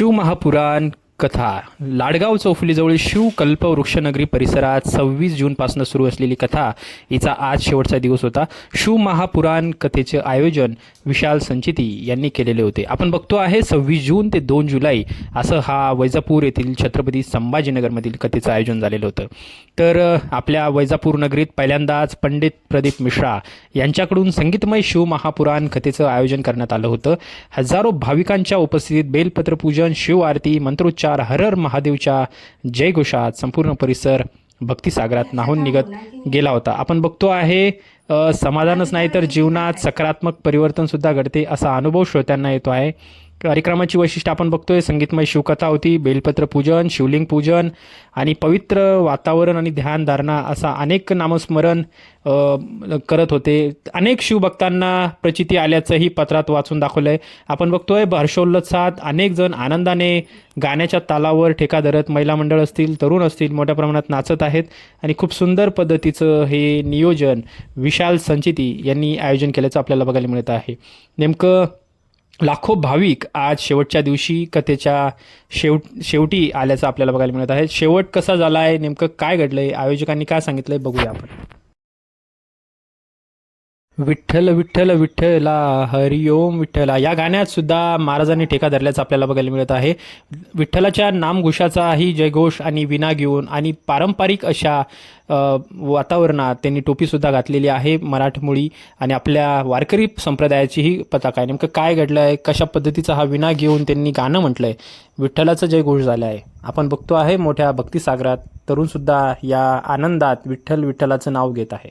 शिवमहापुराण कथा. लाडगाव चौफुलीजवळील शिव कल्प वृक्षनगरी परिसरात सव्वीस जूनपासून सुरू असलेली कथा हिचा आज शेवटचा दिवस होता. शिव महापुराण कथेचे आयोजन विशाल संचिती यांनी केलेले होते. आपण बघतो आहे सव्वीस जून ते दोन जुलै असं हा वैजापूर येथील छत्रपती संभाजीनगरमधील कथेचं आयोजन झालेलं होतं. तर आपल्या वैजापूर नगरीत पहिल्यांदाच पंडित प्रदीप मिश्रा यांच्याकडून संगीतमय शिव महापुराण कथेचं आयोजन करण्यात आलं होतं. हजारो भाविकांच्या उपस्थितीत बेलपत्र पूजन शिव आरती मंत्रोच्चार हरर महादेवच्या जयघोषात संपूर्ण परिसर भक्तिसागरात नाहून निघत गेला होता. आपण बघतो आहे समाधानच नाही तर जीवनात सकारात्मक परिवर्तनसुद्धा घडते असा अनुभव श्रोत्यांना येतो आहे. कार्यक्रमाची वैशिष्ट्य आपण बघतोय. संगीतमय शिवकथा होती बेलपत्र पूजन शिवलिंग पूजन आणि पवित्र वातावरण आणि ध्यानधारणा असा अनेक नामस्मरण करत होते. अनेक शिवभक्तांना प्रचिती आल्याचंही पत्रात वाचून दाखवलंय. आपण बघतोय हर्षोल्लसात अनेक जण आनंदाने गाण्याच्या तालावर ठेका धरत महिला मंडळ असतील तरुण असतील मोठ्या प्रमाणात नाचत आहेत आणि खूप सुंदर पद्धतीचं हे नियोजन विशाल संचिती यांनी आयोजन केल्याचं आपल्याला बघायला मिळत आहे. नेमकं लाखो भाविक आज शेवटच्या दिवशी कथेच्या शेवट शेवटी आल्याचं आपल्याला बघायला मिळत आहे. शेवट कसा झाला आहे नेमकं काय घडलंय आयोजकांनी काय सांगितलंय बघूया आपण. विठ्ठल विठ्ठल विठ्ठला हरिओम विठ्ठला. या गाण्यात सुद्धा महाराजांनी ठेका धरल्याचं आपल्याला बघायला मिळत आहे. विठ्ठलाच्या नामघोषाचाही जयघोष आणि विना घेऊन आणि पारंपरिक अशा वातावरणात त्यांनी टोपीसुद्धा घातलेली आहे मराठमोळी आणि आपल्या वारकरी संप्रदायाचीही पताका आहे. नेमकं काय घडलं आहे कशा पद्धतीचा हा विना घेऊन त्यांनी गाणं म्हटलं आहे विठ्ठलाचा जयघोष झाला आहे आपण बघतो आहे मोठ्या भक्तिसागरात तरुणसुद्धा या आनंदात विठ्ठल विठ्ठलाचं नाव घेत आहे.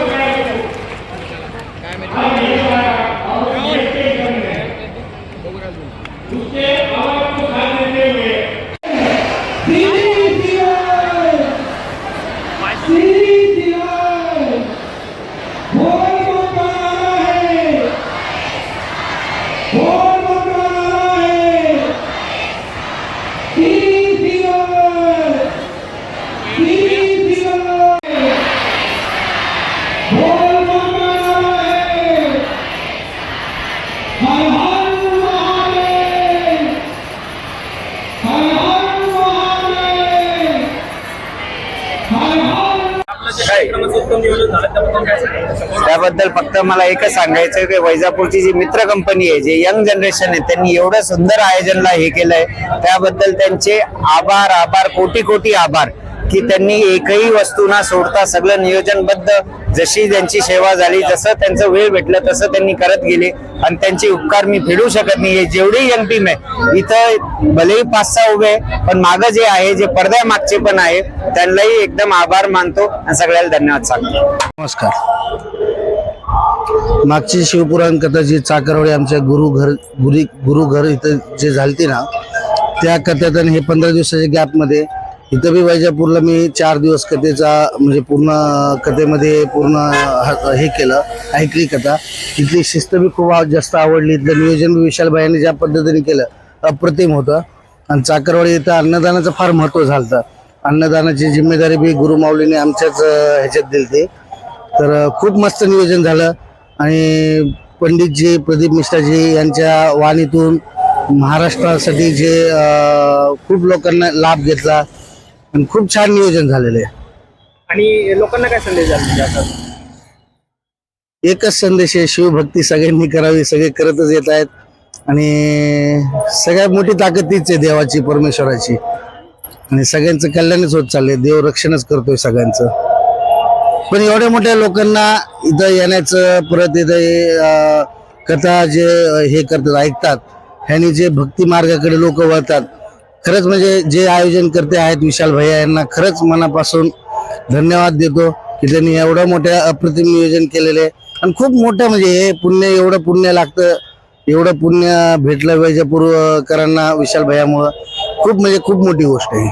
त्याबद्दल फक्त मला एकच सांगायचं की वैजापूरची जी मित्र कंपनी आहे जे यंग जनरेशन आहे त्यांनी एवढं सुंदर आयोजनला हे केलंय. त्याबद्दल त्यांचे आभार आभार कोटी कोटी आभार. की त्यांनी एकही वस्तू ना सोडता सगळं नियोजनबद्ध जशी त्यांची सेवा झाली जसं त्यांचं वेळ भेटलं तसं त्यांनी करत गेले. आणि त्यांचे उपकार मी फेडू शकत नाही. जेवढी यंग टीम आहे इथं भलेही पाच सहा उभे आहे, पण मागं जे आहे जे पडद्या मागचे पण आहे त्यांनाही एकदम आभार मानतो आणि सगळ्याला धन्यवाद सांगतो. नमस्कार. मागची शिवपुराण कथा जी चाकरवडे आमच्या गुरु घर गुरी गुरु घर इथं जे झालती ना त्या कथेत आणि हे पंधरा दिवसाच्या गॅपमध्ये इथं बी वैजापूरला मी चार दिवस कथेचा म्हणजे पूर्ण कथेमध्ये पूर्ण ह- हे केलं ऐकली कथा. इथली शिस्त बी खूप जास्त आवडली. इथलं नियोजन बी विशालबाईंनी ज्या पद्धतीने केलं अप्रतिम होतं. आणि चाकरवाडी इथं अन्नदानाचं फार महत्त्व झालं अन्नदानाची जिम्मेदारी बी गुरुमाऊलीने आमच्याच ह्याच्यात दिली ती तर खूप मस्त नियोजन झालं. आणि पंडितजी प्रदीप मिश्राजी यांच्या वाणीतून महाराष्ट्रासाठी जे खूप लोकांना लाभ घेतला. आणि खूप छान नियोजन झालेलं आहे. आणि लोकांना काय संदेश द्याल म्हणजे आता? एकच संदेश आहे शिवभक्ती सगळ्यांनी करावी सगळे करतच येत आहेत. आणि सगळ्यात मोठी ताकद तीच आहे देवाची परमेश्वराची. आणि सगळ्यांचं कल्याणच होत चाललंय देव रक्षणच करतोय सगळ्यांचं. पण एवढ्या मोठ्या लोकांना इथं येण्याचं परत इथं हे, अं, कथा जे हे करतात ऐकतात ह्यांनी जे भक्ती मार्गाकडे लोक वळतात खरंच म्हणजे जे आयोजन करते आहेत विशाल भैया यांना खरंच मनापासून धन्यवाद देतो की त्यांनी एवढं मोठ्या अप्रतिम नियोजन केलेलं आहे. आणि खूप मोठं म्हणजे हे पुण्य एवढं पुण्य लागतं. एवढं पुण्य भेटलं वैजपूरकरांना विशाल भैयामुळं. खूप म्हणजे खूप मोठी गोष्ट आहे